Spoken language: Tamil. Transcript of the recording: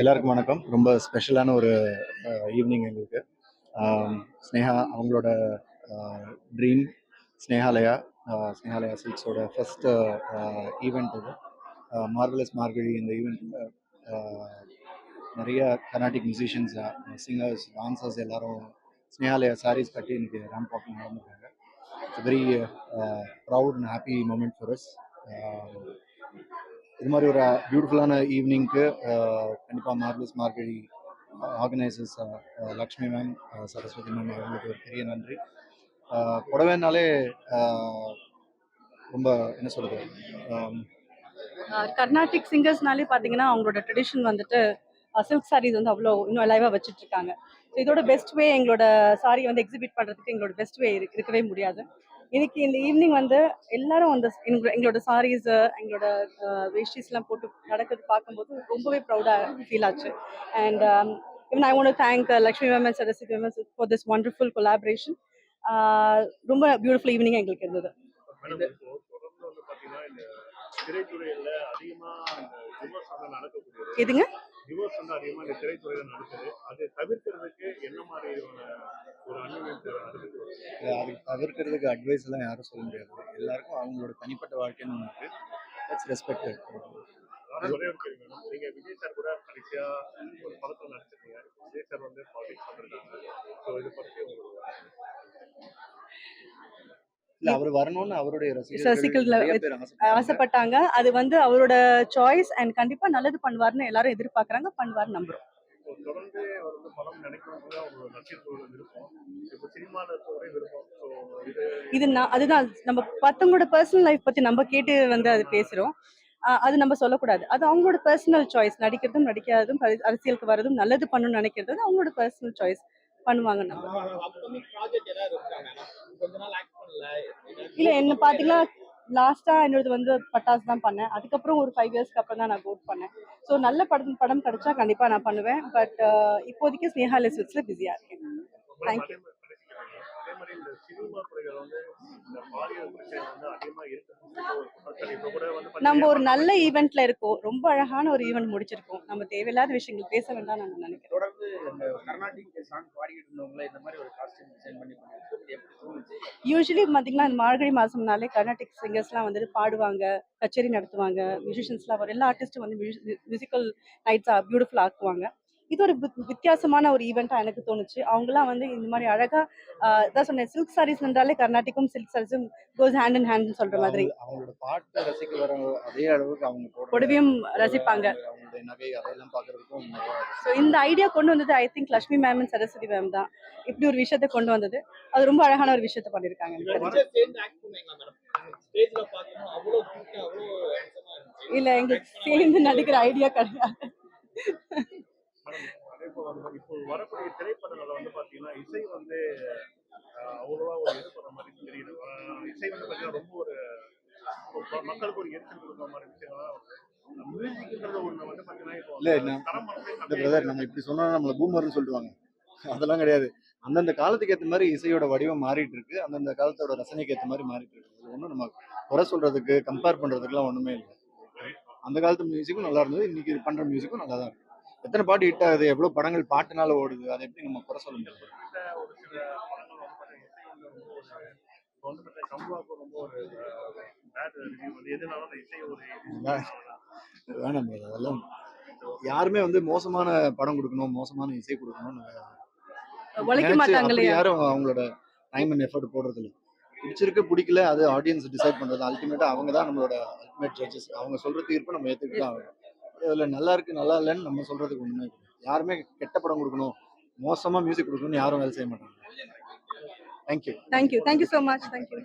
எல்லாருக்கும் வணக்கம். ரொம்ப ஸ்பெஷலான ஒரு ஈவினிங் எங்களுக்கு. ஸ்னேகா அவங்களோட ட்ரீம் ஸ்னேகாலயா ஸ்னேகாலயா சில்க்ஸோட ஃபர்ஸ்ட் ஈவெண்ட் இது. மார்வலஸ் மார்கழி இந்த ஈவெண்ட்டில் நிறைய கர்நாடிக் மியூசிஷியன்ஸ் சிங்கர்ஸ் டான்சர்ஸ் எல்லாரும் ஸ்னேகாலயா சாரீஸ் கட்டி இன்னைக்கு ramp walking நடந்துருக்காங்க. It's very proud and happy moment for us இது மாதிரி ஒரு பியூட்டிஃபுல்லான ஈவினிங்க்கு கண்டிப்பாக marvellous Margazhi organisers Lakshmi ma'am uh, Saraswathi ma'am அவங்களுக்கு ஒரு பெரிய நன்றி. Uh, புடவைனாலே uh, ரொம்ப என்ன சொல்கிறது um, கர்நாடிக் சிங்கர்ஸ்னாலே பார்த்தீங்கன்னா அவங்களோட ட்ரெடிஷன் வந்துட்டு சில்க் சாரீஸ் வந்து அவ்வளோ இன்னும் அலைவாக வச்சுட்டு இருக்காங்க ஸோ இதோட பெஸ்ட் வே எங்களோட சாரி வந்து எக்ஸிபிட் பண்ணுறதுக்கு எங்களோட பெஸ்ட் வே இருக்கவே முடியாது. இன்னைக்கு இந்த ஈவினிங் வந்து எல்லாரும் அந்த எங்களோட சாரீஸ் எங்களோட வேஷ்டிஸ்லாம் போட்டு நடக்கிறது பார்க்கும்போது ரொம்பவே ப்ரௌடாக ஃபீல் ஆச்சு. And to thank uh, Lakshmi Ma'am and Saraswati Ma'am for this wonderful collaboration. Uh, ரொம்ப பியூட்டிஃபுல் ஈவினிங் எங்களுக்கு இருந்தது. வந்து வந்து எதுங்க? அதை தவிர்க்கிறதுக்கு அட்வைஸ் எல்லாம் யாரும் சொல்ல முடியாது. எல்லாருக்கும் அவங்களோட தனிப்பட்ட வாழ்க்கைன்னு ஒன்று இருக்குது தட்ஸ் ரெஸ்பெக்டட் நான் ஒரே ஒரு கேள்வி மேடம் நீங்க விஜய் சார் கூட கடைசியா ஒரு படத்துல நடிச்சிருக்கீங்க இப்போ விஜய் சார் வந்து பாலிடிக்ஸ் வந்திருக்காங்க. ஸோ இது பத்தி உங்களுக்கு இல்லை அவர் வரணும்னு அவருடைய ரசிகர்கள். ஆசைப்பட்டாங்க. அது வந்து அவரோட சாய்ஸ் அண்ட் கண்டிப்பா நல்லது பண்ணுவார்னு எல்லாரும் எதிர்பார்க்கறாங்க. பண்ணுவார் நம்புறோம். வந்து படம் நினைக்கிறது அவங்களோட நட்சத்திரோட விருப்பம். இப்போ சினிமாவில் இருக்கவரே விருப்பம். ஸோ இது இது நான் அதுதான். நம்ம மத்தவங்களோட பர்சனல் லைஃப் பத்தி நம்ம கேட்டு வந்து அது பேசுறோம். அது நம்ம சொல்லக்கூடாது. அது அவங்களோட பர்சனல் சாய்ஸ் நடிக்கிறதும் நடிக்காததும் அரசியலுக்கு வரதும் நல்லது பண்ணணும்னு நினைக்கிறது அவங்களோட பர்சனல் சாய்ஸ் பண்ணுவாங்க நம்ம. அப்கமிங் ப்ராஜெக்ட் ஏதாவது இருக்காங்க கொஞ்ச நாள் ஆக்ட் பண்ணல. இல்ல என்ன பாத்தீங்கன்னா லாஸ்ட்டாக என்னோடது வந்து பட்டாசு தான் பண்ணேன். அதுக்கப்புறம் ஒரு ஃபைவ் இயர்ஸ்க்கு அப்புறம் தான் நான் கோட் பண்ணேன். ஸோ நல்ல படம் படம் கிடைச்சா கண்டிப்பாக நான் பண்ணுவேன். பட் இப்போதைக்கு ஸ்னேஹா சுவிட்ஸ்ல பிஸியாக இருக்கேன். தேங்க்யூ நம்ம ஒரு நல்ல ஈவெண்ட்ல இருக்கோம். ரொம்ப அழகான ஒரு ஈவெண்ட் முடிச்சிருக்கோம். நம்ம தேவையில்லாத விஷயங்கள் பேச வேண்டாம் நான் நினைக்கிறேன். தொடர்ந்து கர்நாடிக் சாங் பாடிக்கிட்டு இருந்தவங்கள இந்த மாதிரி ஒரு காஸ்டியூம் டிசைன் பண்ணி பண்ணிட்டு எப்படி தோணுச்சு? யூஸ்வலி பார்த்தீங்கன்னா இந்த மார்கழி மாசம்னாலே கர்நாடிக் சிங்கர்ஸ்லாம் வந்துட்டு பாடுவாங்க கச்சேரி நடத்துவாங்க மியூசிஷியன்ஸ்லாம் வரும் எல்லா ஆர்டிஸ்ட்டும் வந்து மியூசிக்கல் நைட்ஸ் பியூட்டிஃபுல் ஆக்குவாங்க. இது ஒரு வித்- வித்தியாசமான ஒரு ஈவெண்ட்டாக எனக்கு தோணுச்சு. அவங்களாம் வந்து இந்த மாதிரி அழகா ஆஹ் இதான் சொன்னேன் சில்க் சாரீஸ் என்றாலே கர்நாடிக்கும் சில்க் சாரீஸும் கோஸ் ஹேண்ட் அண்ட் ஹேண்ட் சொல்ற மாதிரி. அவங்க- அவங்களோட பாட்டை ரசிக்க வர அதே அளவுக்கு அவங்க போடுற புடவையும் ரசிப்பாங்க. ஸோ இந்த ஐடியா கொண்டு வந்தது I think Lakshmi ma'am and Saraswathi ma'am தான். இப்படி ஒரு விஷயத்தை கொண்டு வந்தது. அது ரொம்ப அழகான ஒரு விஷயத்தை பண்ணியிருக்காங்க இல்ல எங்களுக்கு சேர்ந்து நடிக்கிற ஐடியா கிடையாது மேடம், அதே போல வந்து இப்போ வரக்கூடிய திரைப்படங்கள்ல வந்து பாத்தீங்கன்னா இசை வந்து அவ்வளவா ஒரு இது பண்ண மாதிரி தெரியல. அஹ், இசை வந்து பாத்தீங்கன்னா ரொம்ப ஒரு மக்களுக்கு ஒரு எரிச்சல் கொடுக்குற மாதிரி விஷயங்கள்லாம் மியூசிக்ன்றது ஒண்ணு வந்து பாத்தீங்கன்னா இப்போ பிரதர் நம்ம இப்படி சொன்னா நம்மள பூமர்னு சொல்லிடுவாங்க. அதெல்லாம் கிடையாது. அந்தந்த காலத்துக்கு ஏற்ற மாதிரி இசையோட வடிவம் மாறிட்டு இருக்கு. அந்தந்த காலத்தோட ரசனைக்கு ஏற்ற மாதிரி மாறிட்டு இருக்கு. ஒன்றும் நம்ம குறை சொல்றதுக்கு கம்பேர் பண்றதுக்குலாம் ஒண்ணுமே இல்லை. அந்த காலத்து மியூசிக்கும் நல்லா இருந்தது. இன்னைக்கு பண்ற மியூசிக்கும் நல்லா தான் இருக்கு. எத்தனை பாட்டு ஹிட் ஆகுது? எவ்வளவு படங்கள் பாட்டுனால ஓடுது? அதை எப்படி நம்ம குறை சொல்ல முடியாது வேணாம். அதெல்லாம் யாருமே வந்து மோசமான படம் கொடுக்கணும் மோசமான இசை கொடுக்கணும்னு யாரும் அவங்களோட டைம் அண்ட் எஃபர்ட் போடுறது இல்லை பிடிச்சிருக்கு பிடிக்கல அது ஆடியன்ஸ் டிசைட் பண்றது. அல்டிமேட்டா அவங்க தான் நம்மளோட அல்டிமேட் ஜட்ஜஸ் அவங்க சொல்ற தீர்ப்பு நம்ம ஏத்துக்கிட்டு தான் ஆகணும். இதுல நல்லா இருக்கு நல்லா இல்லைன்னு நம்ம சொல்றதுக்கு ஒண்ணுமே யாருமே கெட்ட படம் கொடுக்கணும் மோசமா மியூசிக் கொடுக்கணும்னு யாரும் வேலை செய்ய மாட்டாங்க. Thank you thank you thank you so much thank you